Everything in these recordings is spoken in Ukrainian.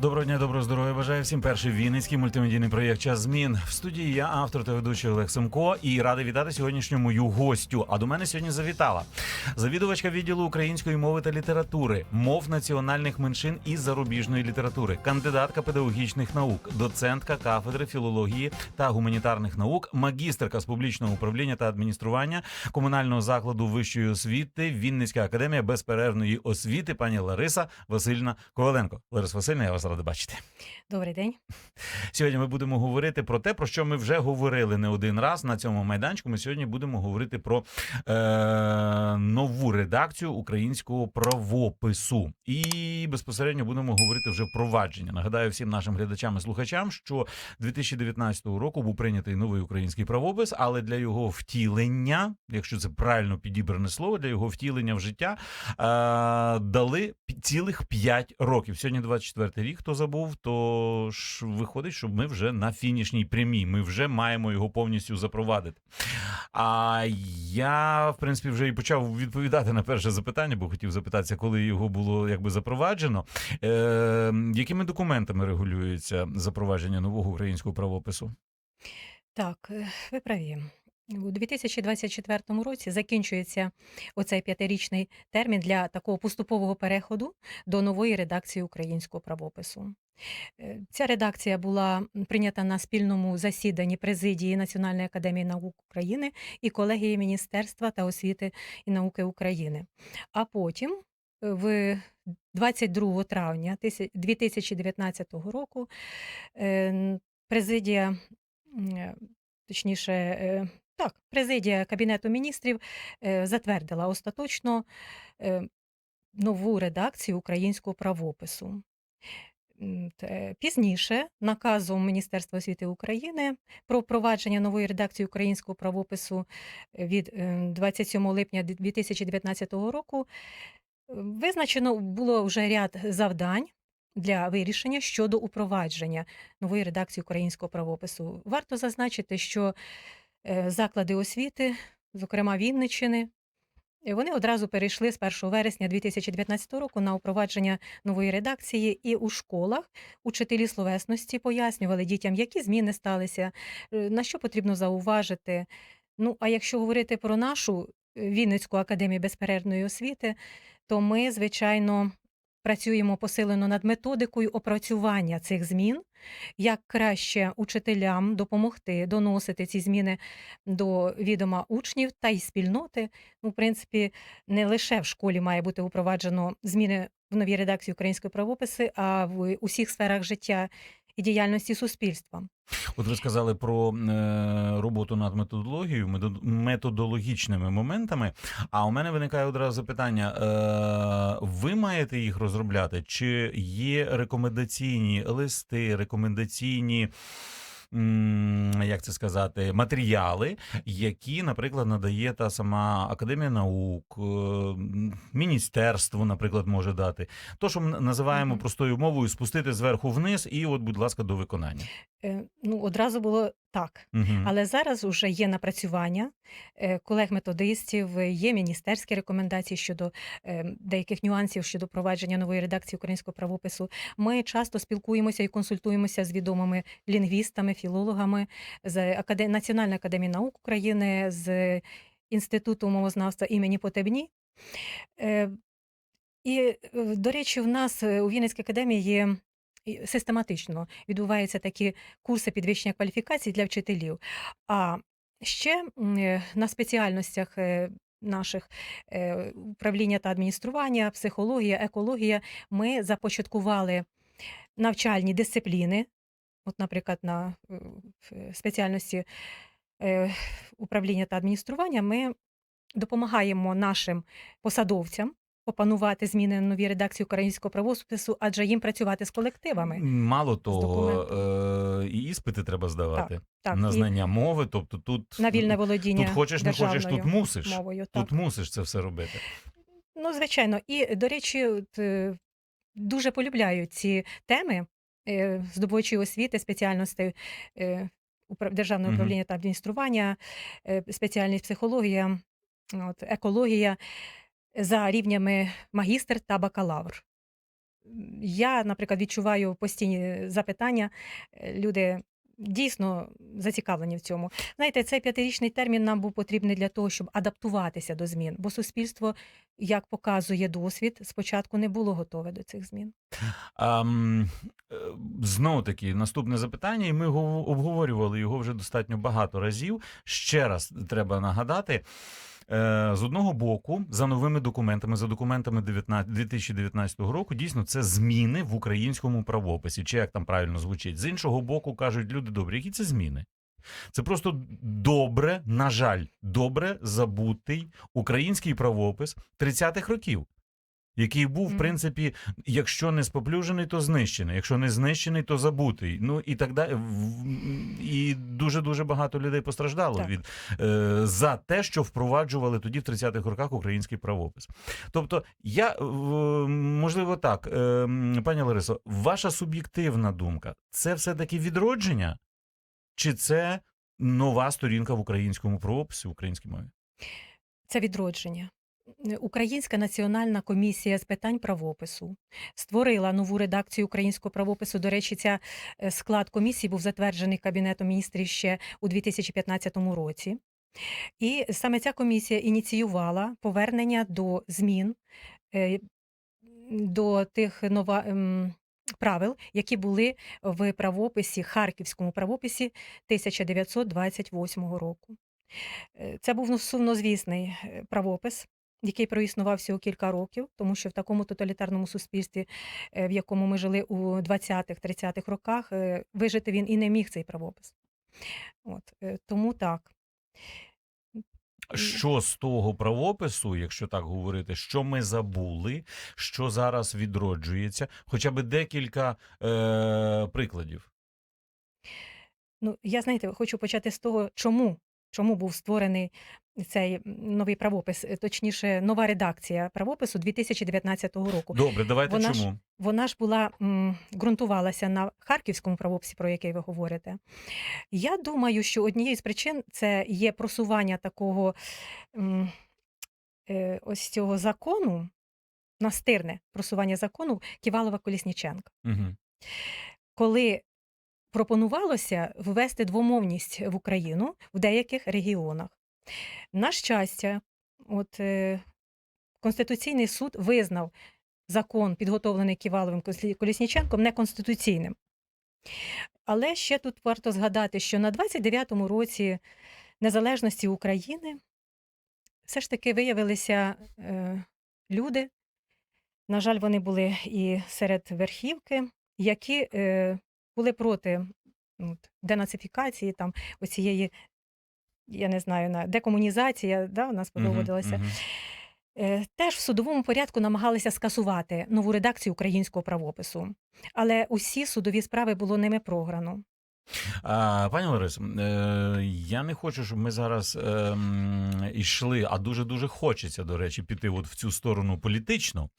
Доброго дня, доброго здоров'я. Бажаю всім перший вінницький мультимедійний проєкт Час змін. В студії я автор та ведучий Олег Семко і радий вітати сьогоднішню мою гостю. А до мене сьогодні завітала завідувачка відділу української мови та літератури, мов національних меншин і зарубіжної літератури, кандидатка педагогічних наук, доцентка кафедри філології та гуманітарних наук, магістерка з публічного управління та адміністрування комунального закладу вищої освіти, Вінницька академія безперервної освіти, пані Лариса Васильівна Коваленко. Лариса Васильівна, я вас радий бачити. Добрий день. Сьогодні ми будемо говорити про те, про що ми вже говорили не один раз на цьому майданчику. Ми сьогодні будемо говорити про е, нову редакцію українського правопису. І безпосередньо будемо говорити вже впровадження. Нагадаю всім нашим глядачам і слухачам, що 2019 року був прийнятий новий український правопис, але для його втілення, якщо це правильно підібране слово, для його втілення в життя е, дали цілих 5 років. Сьогодні 24 рік. Хто забув, то ж виходить, що ми вже на фінішній прямій. Ми вже маємо його повністю запровадити. А я, в принципі, вже і почав відповідати на перше запитання, бо хотів запитатися, коли його було якби запроваджено. Е, якими документами регулюється запровадження нового українського правопису? Так, е, ви праві. У 2024 році закінчується оцей п'ятирічний термін для такого поступового переходу до нової редакції українського правопису. Е, Ця редакція була прийнята на спільному засіданні президії Національної академії наук України і колегії Міністерства та освіти і науки України. А потім, е, в 22 травня 2019 року, е, президія, точніше, так, президія Кабінету міністрів е, затвердила остаточно е, нову редакцію українського правопису. Пізніше наказом Міністерства освіти України про впровадження нової редакції українського правопису від е, 27 липня 2019 року е, визначено було вже ряд завдань для вирішення щодо упровадження нової редакції українського правопису. Варто зазначити, що е, заклади освіти, зокрема Вінниччини, е, вони одразу перейшли з 1 вересня 2019 року на впровадження нової редакції, і у школах учителі словесності пояснювали дітям, які зміни сталися, е, на що потрібно зауважити. Ну, а якщо говорити про нашу е, Вінницьку академію безперервної освіти, то ми, звичайно, працюємо посилено над методикою опрацювання цих змін, як краще учителям допомогти доносити ці зміни до відома учнів та й спільноти. У принципі, не лише в школі має бути упроваджено зміни в новій редакції української правописи, а в усіх сферах життя і діяльності суспільства. От ви сказали про е, роботу над методологією, методологічними моментами. А у мене виникає одразу запитання: е, ви маєте їх розробляти? Чи є рекомендаційні листи, рекомендаційні? Як це сказати, матеріали, які, наприклад, надає та сама Академія наук, е, міністерство, наприклад, може дати. То, що ми називаємо простою мовою, спустити зверху вниз, і, от, будь ласка, до виконання. Е, Ну, одразу було так. Угу. Але зараз вже є напрацювання е, колег-методистів, є міністерські рекомендації щодо е, деяких нюансів щодо провадження нової редакції українського правопису. Ми часто спілкуємося і консультуємося з відомими лінгвістами, філологами з Акаде... Національної академії наук України, з Інституту мовознавства імені Потебні. Е, І, е, до речі, в нас у Вінницькій академії є систематично відбуваються такі курси підвищення кваліфікацій для вчителів. А ще е, на спеціальностях е, наших е, управління та адміністрування, психологія, екологія, ми започаткували навчальні дисципліни. От, наприклад, на спеціальності управління та адміністрування ми допомагаємо нашим посадовцям опанувати зміни на новій редакції українського правопису, адже їм працювати з колективами. Мало того, е, і іспити треба здавати Так, на і знання мови. Тобто тут на вільне володіння тут хочеш, не хочеш, тут мусиш. мовою. Так. Тут мусиш це все робити. Ну, звичайно. І, до речі, е, дуже полюбляю ці теми е, здобувачі освіти, спеціальностей е, державного управління та адміністрування, спеціальність психологія, от, екологія за рівнями магістр та бакалавр. я, наприклад, відчуваю постійні запитання. Е, Люди дійсно зацікавлені в цьому. Знаєте, цей п'ятирічний термін нам був потрібний для того, щоб адаптуватися до змін, бо суспільство, як показує досвід, спочатку не було готове до цих змін. Знову таки, наступне запитання, і ми гов- обговорювали його вже достатньо багато разів. Ще раз треба нагадати. Е, З одного боку, за новими документами, за документами 19 2019 року, дійсно це зміни в українському правописі, чи як там правильно звучить. З іншого боку, кажуть люди добрі, які це зміни? Це просто добре, на жаль, добре забутий український правопис 30-х років, який був, в принципі, якщо не споплюжений, то знищений. Якщо не знищений, то забутий. Ну і так далі. І дуже дуже багато людей постраждало Так. від е, за те, що впроваджували тоді в 30-х роках український правопис. Тобто, я е, можливо так, е, пані Ларисо, ваша суб'єктивна думка це все-таки відродження, чи це нова сторінка в українському правописі, в українській мові? Це відродження. Е, Українська національна комісія з питань правопису створила нову редакцію українського правопису. До речі, ця е, склад комісії був затверджений Кабінетом міністрів ще у 2015 році. І саме ця комісія ініціювала повернення до змін е, до тих нова, ем, правил, які були в правописі, харківському правописі 1928 року. Це був ну, сумнозвісний правопис, який проіснував всього кілька років, тому що в такому тоталітарному суспільстві, е, в якому ми жили у 20-30-х роках, е, вижити він і не міг цей правопис. От, е, тому так. Що з того правопису, якщо так говорити, що ми забули, що зараз відроджується, хоча б декілька е, прикладів. Ну, я знаєте, хочу почати з того, чому, чому був створений цей новий правопис, е, точніше, нова редакція правопису 2019 року. Добре, давайте Вона ж- чому? Вона ж була м, ґрунтувалася на харківському правописі, про який ви говорите. Я думаю, що однією з причин це є просування такого м, е, ось цього закону, настирне просування закону Ківалова Колісніченка. Угу. коли пропонувалося ввести двомовність в Україну в деяких регіонах. На щастя, от, е, Конституційний суд визнав закон, підготовлений Ківаловим Колісніченком, неконституційним. Але ще тут варто згадати, що на 29-му році незалежності України все ж таки виявилися е, люди, на жаль, вони були і серед верхівки, які е, були проти от, денацифікації, там оцієї, я не знаю, на декомунізація, да, у нас проводилася. Е, Теж в судовому порядку намагалися скасувати нову редакцію українського правопису. Але усі судові справи було ними програно. А, пані Ларисо, е, я не хочу, щоб ми зараз йшли, а дуже дуже хочеться, до речі, піти от в цю сторону політичну.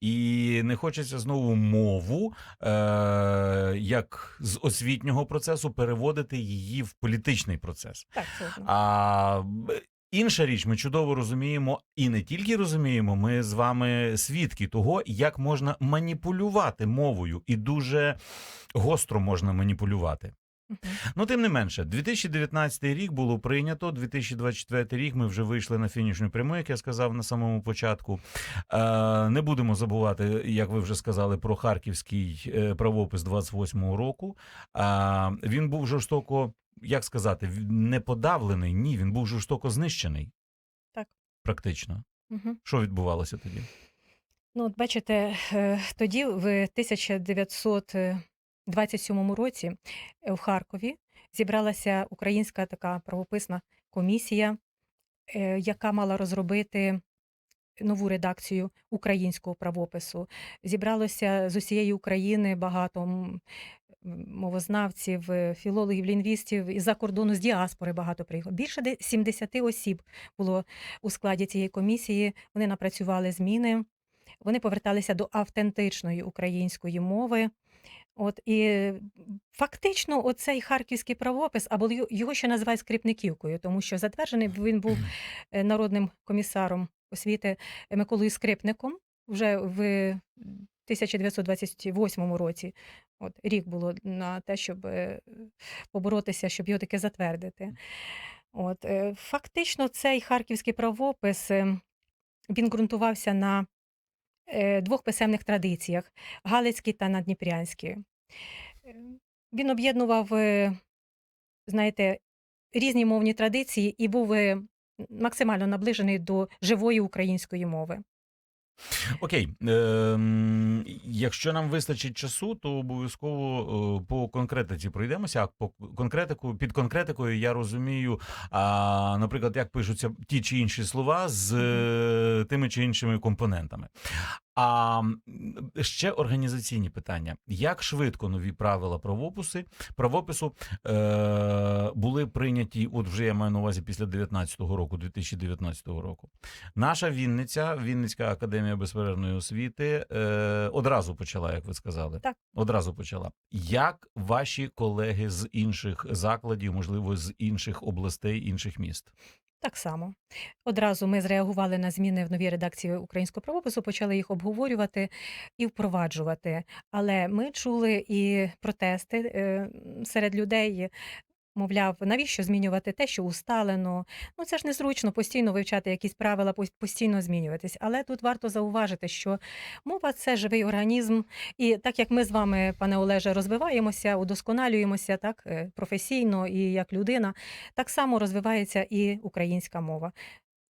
І не хочеться знову мову, е, як з освітнього процесу, переводити її в політичний процес. Так, А інша річ, ми чудово розуміємо, і не тільки розуміємо, ми з вами свідки того, як можна маніпулювати мовою, і дуже гостро можна маніпулювати. Ну, тим не менше, 2019 рік було прийнято. 2024 рік ми вже вийшли на фінішну пряму, як я сказав на самому початку. Е, не будемо забувати, як ви вже сказали, про харківський е, правопис 28-го року. Він був жорстоко, як сказати, не подавлений. Ні, він був жорстоко знищений. Так. Практично. Мгм. Що відбувалося тоді? Ну, от бачите, е, тоді, в 1927 році, е, в Харкові зібралася українська така правописна комісія, е, яка мала розробити нову редакцію українського правопису. Зібралося з усієї України багато мовознавців, е, філологів, лінгвістів із-за кордону, з діаспори багато приїхало. Більше де 70 осіб було у складі цієї комісії. Вони напрацювали зміни. Вони поверталися до автентичної української мови. От і фактично, оцей харківський правопис, або його ще називають скрипниківкою, тому що затверджений він був е, народним комісаром освіти Миколою Скрипником вже в 1928 році. От рік було на те, щоб е, поборотися, щоб його таки затвердити. От, е, фактично, цей харківський правопис е, він ґрунтувався на е, двох писемних традиціях Галицькій та Надніпрянській. Е, Він об'єднував, е, знаєте, різні мовні традиції і був е, максимально наближений до живої української мови. Окей, ем, якщо нам вистачить часу, то обов'язково е, по конкретиці пройдемося. А по конкретику під конкретикою я розумію, а, наприклад, як пишуться ті чи інші слова з е, тими чи іншими компонентами. А ще організаційні питання: як швидко нові правила правописи правопису е, були прийняті? От вже я маю на увазі після 19-го року, 2019 року. Наша Вінниця, Вінницька академія безперервної освіти, е, одразу почала, як ви сказали. Так. Одразу почала. Як ваші колеги з інших закладів, можливо, з інших областей, інших міст? Так само. Одразу ми зреагували на зміни в новій редакції українського правопису, почали їх обговорювати і впроваджувати. Але ми чули і протести е, серед людей. Мовляв, навіщо змінювати те, що усталено? Ну це ж незручно постійно вивчати якісь правила, постійно змінюватись. Але тут варто зауважити, що мова це живий організм, і так як ми з вами, пане Олеже, розвиваємося, удосконалюємося так е, професійно і як людина, так само розвивається і українська мова.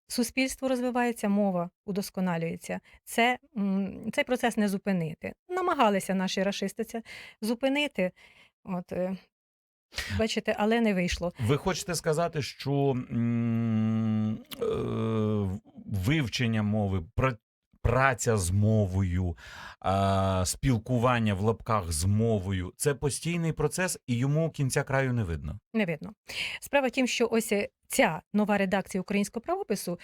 Суспільство розвивається, мова удосконалюється. Це, цей процес не зупинити. Намагалися наші рашисти це зупинити. От, е, бачите, але не вийшло. Ви хочете сказати, що м, е, вивчення мови, пра- праця з мовою, а, спілкування в лапках з мовою це постійний процес, і йому кінця краю не видно. Не видно. Справа в тім, що ось е, ця нова редакція українського правопису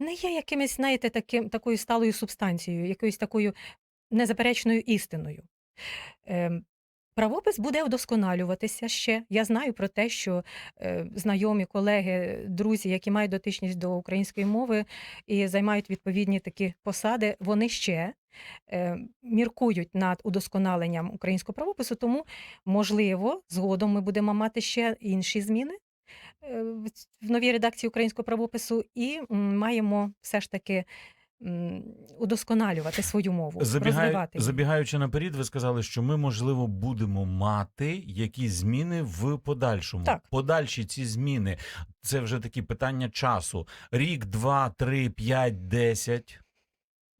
не є якимось, знаєте, таким, такою сталою субстанцією, якоюсь такою незаперечною істиною. Ем, Правопис буде вдосконалюватися ще. Я знаю про те, що е, знайомі, колеги, друзі, які мають дотичність до української мови і займають відповідні такі посади, вони ще е, міркують над удосконаленням українського правопису. Тому, можливо, згодом ми будемо мати ще інші зміни е, в новій редакції українського правопису і маємо все ж таки удосконалювати свою мову, Забігаю, розвивати. її. забігаючи наперед, ви сказали, що ми, можливо, будемо мати якісь зміни в подальшому. Так. Подальші ці зміни це вже такі питання часу: рік, два, три, п'ять, десять.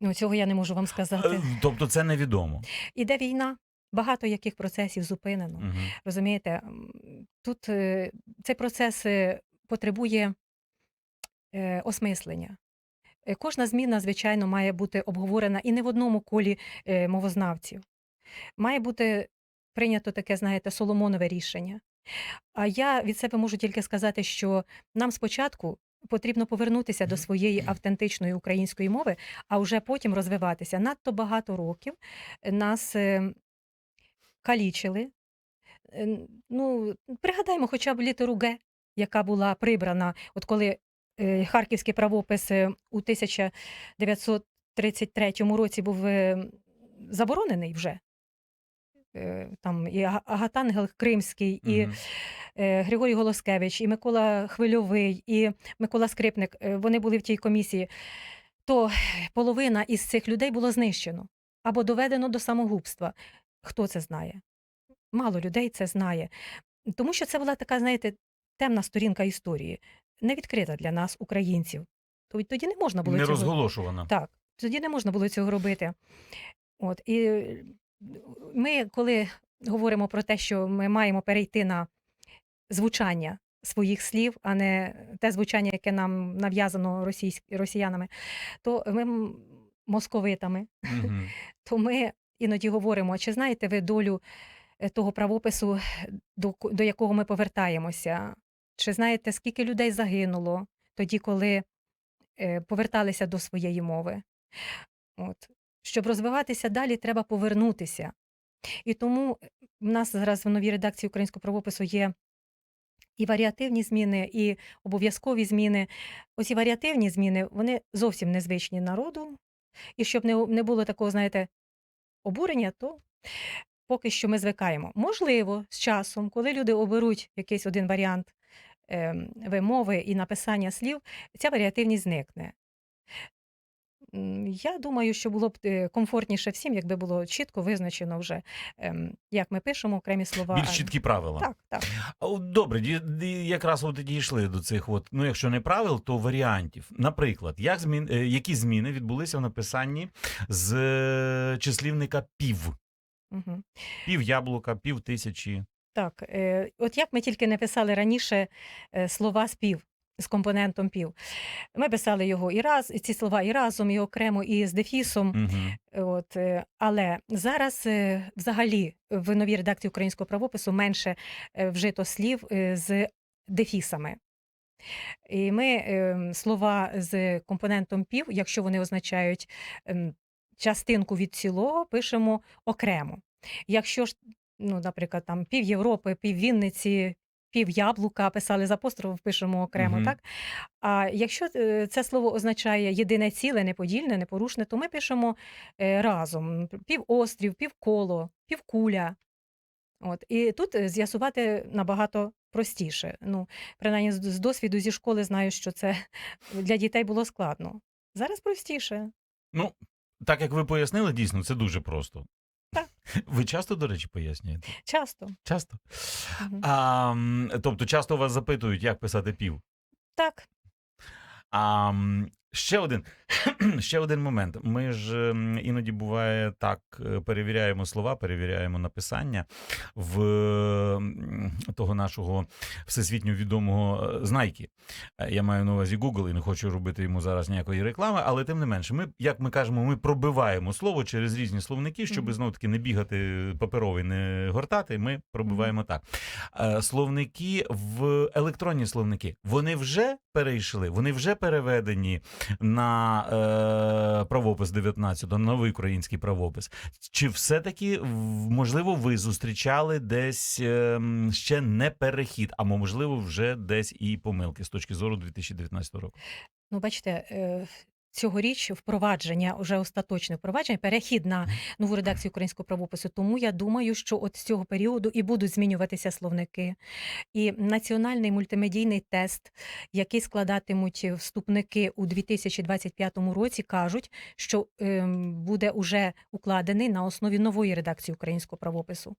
Ну, цього я не можу вам сказати. Е, Тобто, це невідомо. Іде війна, багато яких процесів зупинено. Угу. Розумієте, тут е, цей процес е, потребує осмислення. Е, Кожна зміна, звичайно, має бути обговорена і не в одному колі е, мовознавців. Має бути прийнято таке, знаєте, соломонове рішення. А я від себе можу тільки сказати, що нам спочатку потрібно повернутися до своєї автентичної української мови, а вже потім розвиватися. Надто багато років нас е, калічили. Ну, пригадаймо хоча б літеру Г, яка була прибрана, от коли е, харківський правопис е, у 1933 році був е, заборонений вже. Е, Там і Агатангел Кримський, і е, Григорій Голоскевич, і Микола Хвильовий, і Микола Скрипник. Вони були в тій комісії. То половина із цих людей було знищено або доведено до самогубства. Хто це знає? Мало людей це знає. Тому що це була така, знаєте, темна сторінка історії, не відкрита для нас, українців. То тоді не можна було Не цього розголошувана. так, тоді не можна було цього робити. От, і е, ми, коли говоримо про те, що ми маємо перейти на звучання своїх слів, а не те звучання, яке нам нав'язано росіянами, то ми московитами, Мгм. то ми іноді говоримо, чи знаєте ви долю е, того правопису, до, до якого ми повертаємося? Чи знаєте, скільки людей загинуло тоді, коли е, поверталися до своєї мови? От. Щоб розвиватися далі, треба повернутися. І тому в нас зараз в новій редакції українського правопису є і варіативні зміни, і обов'язкові зміни. Оці варіативні зміни вони зовсім незвичні народу. І щоб не, не було такого, знаєте, обурення, то поки що ми звикаємо. Можливо, з часом, коли люди оберуть якийсь один варіант вимови і написання слів, ця варіативність зникне. Я думаю, що було б е, комфортніше всім, якби було чітко визначено вже, ем, як ми пишемо окремі слова. Більш чіткі правила. Так, так. Добре, якраз от і дійшли до цих, от, ну якщо не правил, то варіантів. Наприклад, як змін, е, які зміни відбулися в написанні з е, числівника пів? Угу. Пів яблука, пів тисячі. Так, е, от як ми тільки не писали раніше е, слова спів з компонентом пів. Ми писали його і раз, і ці слова і разом, і окремо, і з дефісом. Угу. От, е, але зараз взагалі в новій редакції українського правопису менше вжито слів з дефісами. І ми е, слова з компонентом пів, якщо вони означають ем, частинку від цілого, пишемо окремо. Якщо ж, ну, наприклад, там пів Європи, пів Вінниці, пів яблука писали з апострофом, пишемо окремо, Мгм. так? А якщо е, це слово означає єдине ціле, неподільне, непорушне, то ми пишемо е, разом півострів, півколо, півкуля. От. І тут е, з'ясувати набагато простіше. Ну, принаймні, з з досвіду зі школи знаю, що це для дітей було складно. Зараз простіше. Ну, так як ви пояснили, дійсно, це дуже просто. Так. Ви часто, до речі, пояснюєте? Часто. Часто. Угу. А, м, тобто, часто вас запитують, як писати пів. Так. А м, ще один, ще один момент. Ми ж іноді буває так, е, перевіряємо слова, перевіряємо написання в того нашого всесвітньо відомого е, знайки. Е, Я маю на увазі Google і не хочу робити йому зараз ніякої реклами, але тим не менше, ми, як ми кажемо, ми пробиваємо слово через різні словники, щоб Мгм. знову таки не бігати паперовий, не гортати. Ми пробиваємо так. Словники в електронні словники вони вже перейшли, вони вже переведені на е, правопис 19, на новий український правопис. Чи все-таки можливо ви зустрічали десь е, ще не перехід, а можливо, вже десь і помилки з точки зору 2019 року? Ну, бачите, е, цьогоріч впровадження, вже остаточне впровадження, перехід на нову редакцію українського правопису. Тому я думаю, що от з цього періоду і будуть змінюватися словники. І національний мультимедійний тест, який складатимуть вступники у 2025 році, кажуть, що ем, буде уже укладений на основі нової редакції українського правопису.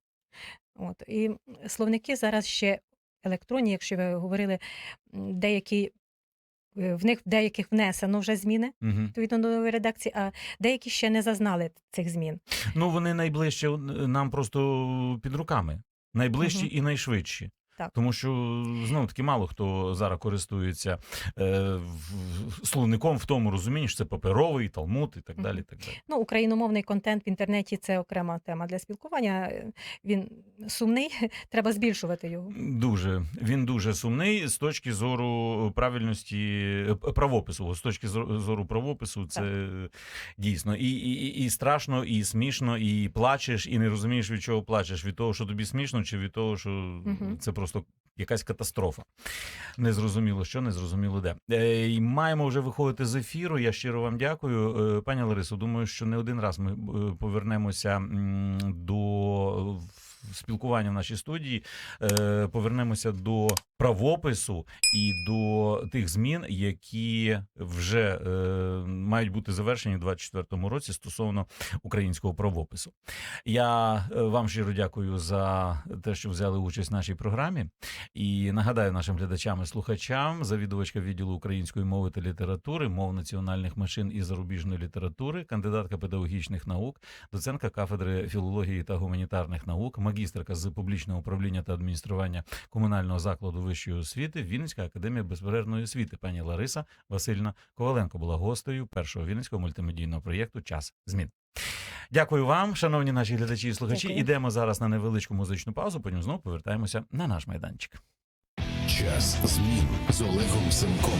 От і словники зараз ще електронні, якщо ви говорили, деякі в них в деяких внесено вже зміни Угу. відповідно до нової редакції, а деякі ще не зазнали цих змін. Ну вони найближче е, нам просто під руками. Найближчі угу. і найшвидші. Так. Тому що знову таки мало хто зараз користується е, в- словником в тому розумінні, що це паперовий, талмуд і так далі. і Так далі. Ну, україномовний контент в інтернеті це окрема тема для спілкування. Він сумний, треба збільшувати його. Дуже він дуже сумний з точки зору правильності е, правопису. З точки зору правопису, це дійсно і, і, і страшно, і смішно, і плачеш, і не розумієш від чого плачеш. Від того, що тобі смішно, чи від того, що Мгм. це просто якась катастрофа. Незрозуміло що, незрозуміло де. Е, маємо вже виходити з ефіру. Я щиро вам дякую, Е, пані Ларисо. Думаю, що не один раз ми е, повернемося до спілкування в нашій студії. Е, Повернемося до правопису і до тих змін, які вже е, мають бути завершені у 2024 році стосовно українського правопису. Я е, вам щиро дякую за те, що взяли участь в нашій програмі. І нагадаю нашим глядачам і слухачам, завідувачка відділу української мови та літератури, мов національних меншин і зарубіжної літератури, кандидатка педагогічних наук, доцентка кафедри філології та гуманітарних наук, магістерка з публічного управління та адміністрування комунального закладу вищої освіти, Вінницька академія безперервної освіти. Пані Лариса Васильівна Коваленко була гостею першого вінницького мультимедійного проєкту Час змін. Дякую вам, шановні наші глядачі і слухачі. Дякую. Ідемо зараз на невеличку музичну паузу. Потім знову повертаємося на наш майданчик. Час змін з Олегом Семком.